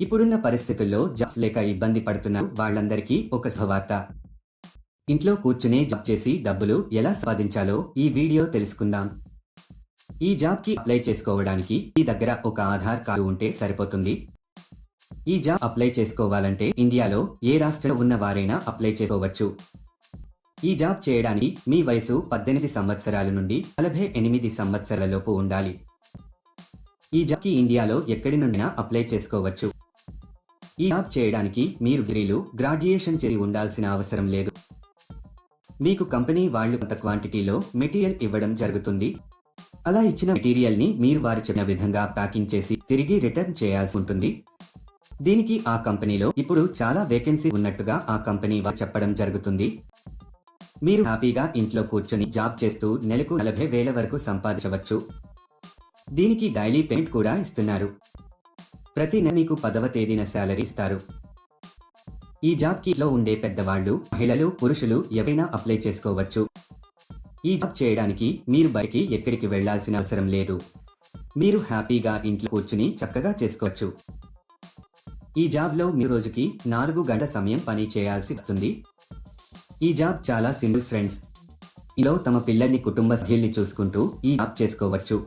ఇప్పుడున్న పరిస్థితుల్లో జాబ్స్ లేక ఇబ్బంది పడుతున్న వాళ్ళందరికీ ఒక శుభవార్త. ఇంట్లో కూర్చునే జాబ్ చేసి డబ్బులు ఎలా సంపాదించాలో ఈ వీడియో తెలుసుకుందాం. ఈ జాబ్కి అప్లై చేసుకోవడానికి మీ దగ్గర ఒక ఆధార్ కార్డు ఉంటే సరిపోతుంది. ఈ జాబ్ అప్లై చేసుకోవాలంటే ఇండియాలో ఏ రాష్ట్రంలో ఉన్న వారైనా అప్లై చేసుకోవచ్చు. ఈ జాబ్ చేయడానికి మీ వయసు పద్దెనిమిది సంవత్సరాల నుండి నలభై ఎనిమిది సంవత్సరాల లోపు ఉండాలి. ఈ జాబ్కి ఇండియాలో ఎక్కడి నుండినా అప్లై చేసుకోవచ్చు. ఈ యాప్ చేయడానికి మీరు డిగ్రీలు గ్రాడ్యుయేషన్ చేసి ఉండాల్సిన అవసరం లేదు. మీకు కంపెనీ వాళ్ళు కొంత క్వాంటిటీలో మెటీరియల్ ఇవ్వడం జరుగుతుంది. అలా ఇచ్చిన మెటీరియల్ని మీరు వారు చెప్పిన విధంగా ప్యాకింగ్ చేసి తిరిగి రిటర్న్ చేయాల్సి ఉంటుంది. దీనికి ఆ కంపెనీలో ఇప్పుడు చాలా వేకెన్సీ ఉన్నట్టుగా ఆ కంపెనీ వారు చెప్పడం జరుగుతుంది. మీరు హ్యాపీగా ఇంట్లో కూర్చొని జాబ్ చేస్తూ నెలకు నలభై వేల వరకు సంపాదించవచ్చు. దీనికి డైలీ పేమెంట్ కూడా ఇస్తున్నారు. ప్రతి నెల మీకు పదవ తేదీన శాలరీ ఇస్తారు. ఈ జాబ్కి ఉండే పెద్దవాళ్ళు మహిళలు పురుషులు ఎవరైనా అప్లై చేసుకోవచ్చు. ఈ జాబ్ చేయడానికి మీరు బయటికి ఎక్కడికి వెళ్ళాల్సిన అవసరం లేదు. మీరు హ్యాపీగా ఇంట్లో కూర్చుని చక్కగా చేసుకోవచ్చు. ఈ జాబ్లో మీ రోజుకి నాలుగు గంటల సమయం పని చేయాల్సి వస్తుంది. ఈ జాబ్ చాలా సింపుల్ ఫ్రెండ్స్ ఇలా తమ పిల్లల్ని కుటుంబ సభ్యుల్ని చూసుకుంటూ ఈ జాబ్ చేసుకోవచ్చు.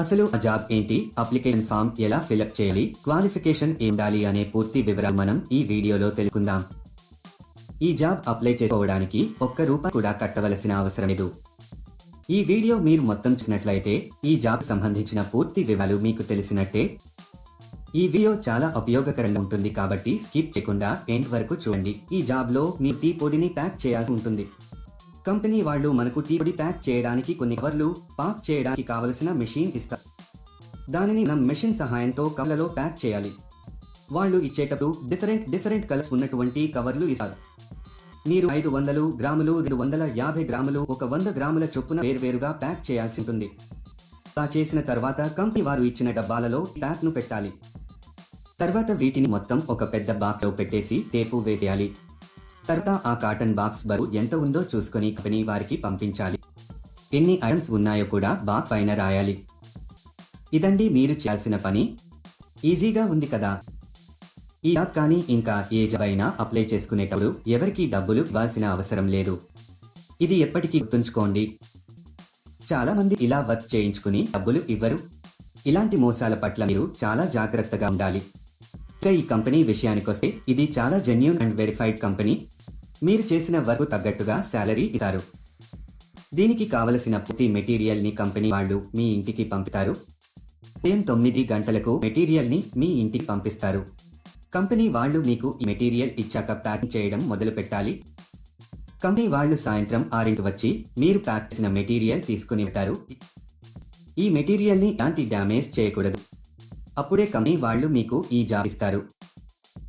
అసలు ఆ జాబ్ ఏంటి? అప్లికేషన్ ఫామ్ ఎలా ఫిలప్ చేయాలి? క్వాలిఫికేషన్ ఏండాలి అనే పూర్తి వివరాలు మనం ఈ వీడియోలో తెలుసుకుందాం. ఈ జాబ్ అప్లై చేసుకోవడానికి ఒక్క రూపాయి కూడా కట్టవలసిన అవసరం లేదు. ఈ వీడియో మీరు మొత్తం చూసినట్లయితే ఈ జాబ్ సంబంధించిన పూర్తి వివరాలు మీకు తెలిసినట్టే. ఈ వీడియో చాలా ఉపయోగకరంగా ఉంటుంది కాబట్టి స్కిప్ చేయకుండా ఎండ్ వరకు చూడండి. ఈ జాబ్లో మీ టీ పొడిని ప్యాక్ చేయాల్సి ఉంటుంది. కంపెనీ వాళ్ళు మనకు టీ పొడి ప్యాక్ చేయడానికి కొన్ని కవర్లు పాక్ చేయడానికి కావలసిన మెషిన్ ఇస్తారు దానిని మనం మెషిన్ సహాయంతో కవర్లలో ప్యాక్ చేయాలి. వాళ్ళు ఇచ్చేటప్పుడు డిఫరెంట్ డిఫరెంట్ కలర్స్ ఉన్నటువంటి కవర్లు ఇస్తారు. మీరు ఐదు వందలు గ్రాములు రెండు వందల యాభై గ్రాములు ఒక వంద గ్రాముల చొప్పున వేరువేరుగా ప్యాక్ చేయాల్సి ఉంటుంది. అలా చేసిన తర్వాత కంపెనీ వారు ఇచ్చిన డబ్బాలలో ప్యాక్ను పెట్టాలి. తర్వాత వీటిని మొత్తం ఒక పెద్ద బాక్స్లో పెట్టేసి టేపు వేసేయాలి. తర్వాత ఆ కాటన్ బాక్స్ బరువు ఎంత ఉందో చూసుకొని కంపెనీ వారికి పంపించాలి. ఎన్ని ఐటమ్స్ ఉన్నాయో కూడా బాక్స్ పైన రాయాలి. ఇదండి మీరు చేయాల్సిన పని. ఈజీగా ఉంది కదా. ఈ యాప్ కానీ ఇంకా ఏ జాబ్ అయినా అప్లై చేసుకునేటప్పుడు ఎవరికి డబ్బులు ఇవ్వాల్సిన అవసరం లేదు. ఇది ఎప్పటికీ గుర్తుంచుకోండి. చాలా మంది ఇలా వర్క్ చేయించుకుని డబ్బులు ఇవ్వరు. ఇలాంటి మోసాల పట్ల మీరు చాలా జాగ్రత్తగా ఉండాలి. ఇక ఈ కంపెనీ విషయానికొస్తే ఇది చాలా జెన్యున్ అండ్ వెరిఫైడ్ కంపెనీ. మీరు చేసిన వర్క్ తగ్గట్టుగా శాలరీ ఇస్తారు. దీనికి కావలసిన పూర్తి మెటీరియల్ని కంపెనీ వాళ్ళు మీ ఇంటికి పంపుతారు ఉదయం తొమ్మిది గంటలకు మెటీరియల్ని మీ ఇంటికి పంపిస్తారు. కంపెనీ వాళ్ళు మీకు ఈ మెటీరియల్ ఇచ్చాక ప్యాకింగ్ చేయడం మొదలు పెట్టాలి. కంపెనీ వాళ్ళు సాయంత్రం ఆరింటి వచ్చి మీరు ప్యాక్ చేసిన మెటీరియల్ తీసుకుని వెళ్తారు. ఈ మెటీరియల్ని ఎలాంటి డ్యామేజ్ చేయకూడదు. అప్పుడే కంపెనీ వాళ్ళు మీకు ఈ జాబ్ ఇస్తారు.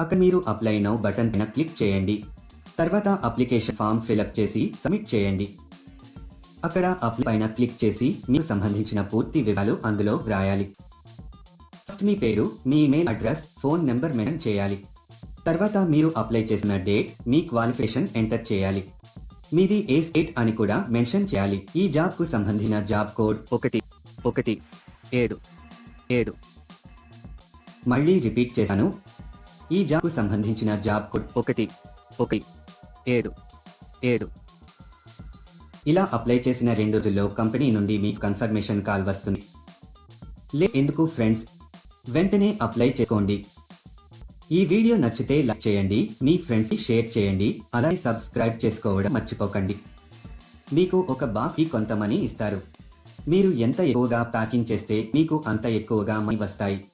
అక్కడ మీరు అప్లై నౌ బటన్ పైన క్లిక్ చేయండి. తర్వాత అప్లికేషన్ ఫామ్ ఫిలప్ చేసి సబ్మిట్ చేయండి. అక్కడ అప్లై పైన క్లిక్ చేసి మీకు సంబంధించిన పూర్తి వివరాలు అందులో వ్రాయాలి. ఫస్ట్ మీ పేరు మీ email address phone number mention చేయాలి. తర్వాత మీరు అప్లై చేసిన డేట్ మీ క్వాలిఫికేషన్ ఎంటర్ చేయాలి. మీది ఏ స్టేట్ అని కూడా మెన్షన్ చేయాలి. ఈ జాబ్కు సంబంధించిన జాబ్ కోడ్ ఒకటి ఒకటి ఏడు ఏడు. మళ్ళీ రిపీట్ చేశాను. ఈ జాబ్కు సంబంధించిన జాబ్ కోడ్ ఒకటి ఒకటి ఏడు ఏడు. ఇలా అప్లై చేసిన రెండు రోజుల్లో కంపెనీ నుండి మీకు కన్ఫర్మేషన్ కాల్ వస్తుంది. లే ఎందుకు ఫ్రెండ్స్? వెంటనే అప్లై చేసుకోండి. ఈ వీడియో నచ్చితే లైక్ చేయండి మీ ఫ్రెండ్స్కి షేర్ చేయండి అలాగే సబ్స్క్రైబ్ చేసుకోవడం మర్చిపోకండి. మీకు ఒక బాక్స్ కొంత మనీ ఇస్తారు. మీరు ఎంత ఎక్కువగా ప్యాకింగ్ చేస్తే మీకు అంత ఎక్కువగా మనీ వస్తాయి.